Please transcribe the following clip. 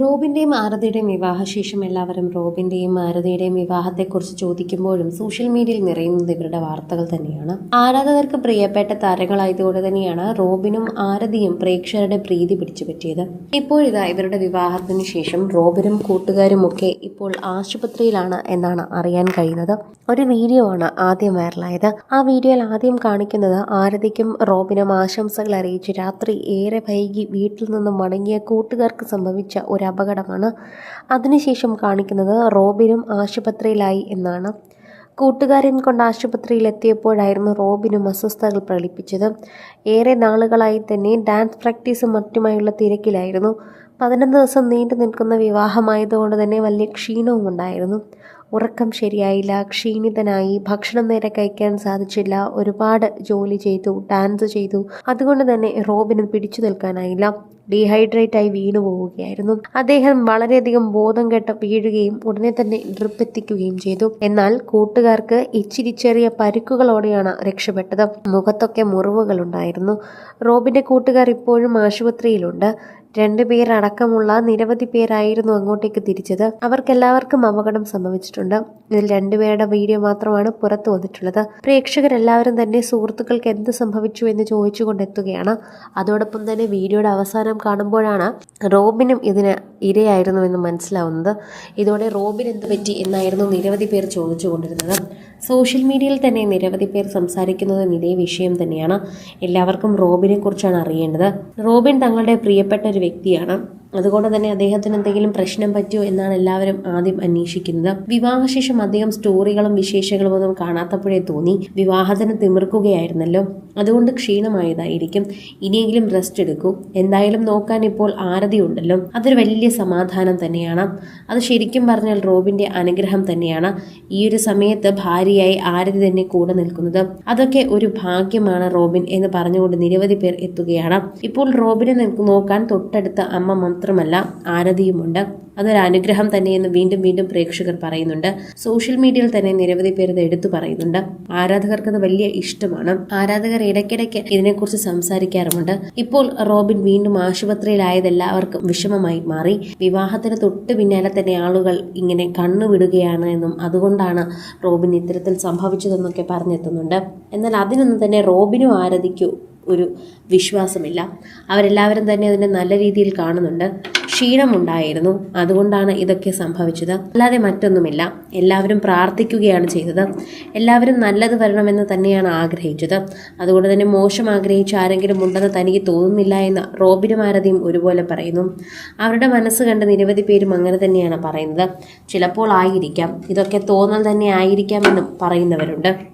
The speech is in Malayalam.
റോബിന്റെയും ആരതിയുടെയും വിവാഹശേഷം എല്ലാവരും റോബിന്റെയും ആരതിയുടെയും വിവാഹത്തെക്കുറിച്ച് ചോദിക്കുമ്പോഴും സോഷ്യൽ മീഡിയയിൽ നിറയുന്നത് ഇവരുടെ വാർത്തകൾ തന്നെയാണ്. ആരാധകർക്ക് പ്രിയപ്പെട്ട താരങ്ങളായതുകൊണ്ട് തന്നെയാണ് റോബിനും ആരതിയും പ്രേക്ഷകരുടെ പ്രീതി പിടിച്ചു പറ്റിയത്. ഇപ്പോഴിതാ ഇവരുടെ വിവാഹത്തിന് ശേഷം റോബിനും കൂട്ടുകാരും ഒക്കെ ഇപ്പോൾ ആശുപത്രിയിലാണ് എന്നാണ് അറിയാൻ കഴിയുന്നത്. ഒരു വീഡിയോ ആണ് ആദ്യം വൈറലായത്. ആ വീഡിയോയിൽ ആദ്യം കാണിക്കുന്നത് ആരതിക്കും റോബിനും ആശംസകൾ അറിയിച്ച് രാത്രി ഏറെ വൈകി വീട്ടിൽ നിന്നും മടങ്ങിയ കൂട്ടുകാർക്ക് സംഭവിച്ച ഒരു അപകടമാണ് അതിനുശേഷം കാണിക്കുന്നത് റോബിനും ആശുപത്രിയിലായി എന്നാണ്. കൂട്ടുകാരൻ കൊണ്ട് ആശുപത്രിയിൽ എത്തിയപ്പോഴായിരുന്നു റോബിനും അസ്വസ്ഥതകൾ പ്രകടിപ്പിച്ചത്. ഏറെ നാളുകളായി തന്നെ ഡാൻസ് പ്രാക്ടീസും മറ്റുമായുള്ള തിരക്കിലായിരുന്നു. പതിനൊന്ന് ദിവസം നീണ്ടു നിൽക്കുന്ന വിവാഹമായതുകൊണ്ട് തന്നെ വലിയ ക്ഷീണവും ഉണ്ടായിരുന്നു ഉറക്കം ശരിയായില്ല ക്ഷീണിതനായി ഭക്ഷണം നേരെ കഴിക്കാൻ സാധിച്ചില്ല ഒരുപാട് ജോലി ചെയ്തു ഡാൻസ് ചെയ്തു. അതുകൊണ്ട് തന്നെ റോബിന് പിടിച്ചു നിൽക്കാനായില്ല. ഡീഹൈഡ്രേറ്റ് ആയി വീണു പോവുകയായിരുന്നു. അദ്ദേഹം വളരെയധികം ബോധം കെട്ട് വീഴുകയും ഉടനെ തന്നെ ഡ്രിപ്പ് എത്തിക്കുകയും ചെയ്തു. എന്നാൽ കൂട്ടുകാർക്ക് ഇച്ചിരി ചെറിയ പരിക്കുകളോടെയാണ് രക്ഷപ്പെട്ടത്. മുഖത്തൊക്കെ മുറിവുകളുണ്ടായിരുന്നു. റോബിന്റെ കൂട്ടുകാർ ഇപ്പോഴും ആശുപത്രിയിലുണ്ട്. രണ്ടുപേർ അടക്കമുള്ള നിരവധി പേരായിരുന്നു അങ്ങോട്ടേക്ക് തിരിച്ചത്. അവർക്കെല്ലാവർക്കും അപകടം സംഭവിച്ചിട്ടുണ്ട്. ഇതിൽ രണ്ടുപേരുടെ വീഡിയോ മാത്രമാണ് പുറത്തു വന്നിട്ടുള്ളത്. പ്രേക്ഷകരെല്ലാവരും തന്നെ സുഹൃത്തുക്കൾക്ക് എന്ത് സംഭവിച്ചു എന്ന് ചോദിച്ചുകൊണ്ടെത്തുകയാണ് അതോടൊപ്പം തന്നെ വീഡിയോയുടെ അവസാനം കാണുമ്പോഴാണ് റോബിനും ഇതിന് ഇരയായിരുന്നു എന്ന് മനസ്സിലാവുന്നത്. ഇതോടെ റോബിൻ എന്ത് പറ്റി എന്നായിരുന്നു നിരവധി പേർ ചോദിച്ചുകൊണ്ടിരുന്നത്. സോഷ്യൽ മീഡിയയിൽ തന്നെ നിരവധി പേർ സംസാരിക്കുന്നതും ഇതേ വിഷയം തന്നെയാണ്. എല്ലാവർക്കും റോബിനെ കുറിച്ചാണ് അറിയേണ്ടത്. റോബിൻ തങ്ങളുടെ പ്രിയപ്പെട്ട ഒരു വ്യക്തിയാണ്. അതുകൊണ്ട് തന്നെ അദ്ദേഹത്തിന് എന്തെങ്കിലും പ്രശ്നം പറ്റുമോ എന്നാണ് എല്ലാവരും ആദ്യം അന്വേഷിക്കുന്നത്. വിവാഹശേഷം അദ്ദേഹം സ്റ്റോറികളും വിശേഷങ്ങളും ഒന്നും കാണാത്തപ്പോഴേ തോന്നി വിവാഹത്തിന് തിമിർക്കുകയായിരുന്നല്ലോ. അതുകൊണ്ട് ക്ഷീണമായതായിരിക്കും. ഇനിയെങ്കിലും റെസ്റ്റ് എടുക്കൂ. എന്തായാലും നോക്കാൻ ഇപ്പോൾ ആരതി ഉണ്ടല്ലോ അതൊരു വലിയ സമാധാനം തന്നെയാണ്. അത് ശരിക്കും പറഞ്ഞാൽ റോബിന്റെ അനുഗ്രഹം തന്നെയാണ്. ഈ ഒരു സമയത്ത് ഭാര്യയായി ആരതി തന്നെ കൂടെ നിൽക്കുന്നത്. അതൊക്കെ ഒരു ഭാഗ്യമാണ് റോബിൻ എന്ന് പറഞ്ഞുകൊണ്ട് നിരവധി പേർ എത്തുകയാണ്. ഇപ്പോൾ റോബിനെ നോക്കാൻ തൊട്ടടുത്ത അമ്മ മാത്രമല്ല ആരതിയുമുണ്ട്. അതൊരു അനുഗ്രഹം തന്നെയെന്ന് വീണ്ടും വീണ്ടും പ്രേക്ഷകർ പറയുന്നുണ്ട്. സോഷ്യൽ മീഡിയയിൽ തന്നെ നിരവധി പേർ ഇത് എടുത്തു പറയുന്നുണ്ട്. ആരാധകർക്ക് അത് വലിയ ഇഷ്ടമാണ്. ആരാധകർ ഇടയ്ക്കിടയ്ക്ക് ഇതിനെക്കുറിച്ച് സംസാരിക്കാറുമുണ്ട്. ഇപ്പോൾ റോബിൻ വീണ്ടും ആശുപത്രിയിലായത് എല്ലാവർക്കും വിഷമമായി മാറി. വിവാഹത്തിന് തൊട്ട് പിന്നാലെ തന്നെ ആളുകൾ ഇങ്ങനെ കണ്ണുവിടുകയാണ് എന്നും അതുകൊണ്ടാണ് റോബിൻ ഇത്തരത്തിൽ സംഭവിച്ചതെന്നൊക്കെ പറഞ്ഞെത്തുന്നുണ്ട്. എന്നാൽ അതിനൊന്നും തന്നെ റോബിനും ആരതിക്കോ ഒരു വിശ്വാസമില്ല. അവരെല്ലാവരും തന്നെ അതിനെ നല്ല രീതിയിൽ കാണുന്നുണ്ട്. ക്ഷീണമുണ്ടായിരുന്നു. അതുകൊണ്ടാണ് ഇതൊക്കെ സംഭവിച്ചത്. അല്ലാതെ മറ്റൊന്നുമില്ല. എല്ലാവരും പ്രാർത്ഥിക്കുകയാണ് ചെയ്തത്. എല്ലാവരും നല്ലത് വരണമെന്ന് തന്നെയാണ് ആഗ്രഹിച്ചത്. അതുകൊണ്ട് തന്നെ മോശം ആഗ്രഹിച്ച ആരെങ്കിലും ഉണ്ടെന്ന് തനിക്ക് തോന്നുന്നില്ല എന്ന് റോബിനും ഒരുപോലെ പറയുന്നു. അവരുടെ മനസ്സ് കണ്ട് നിരവധി പേരും അങ്ങനെ തന്നെയാണ് പറയുന്നത്. ചിലപ്പോൾ ആയിരിക്കാം. ഇതൊക്കെ തോന്നൽ തന്നെ ആയിരിക്കാമെന്നും പറയുന്നവരുണ്ട്.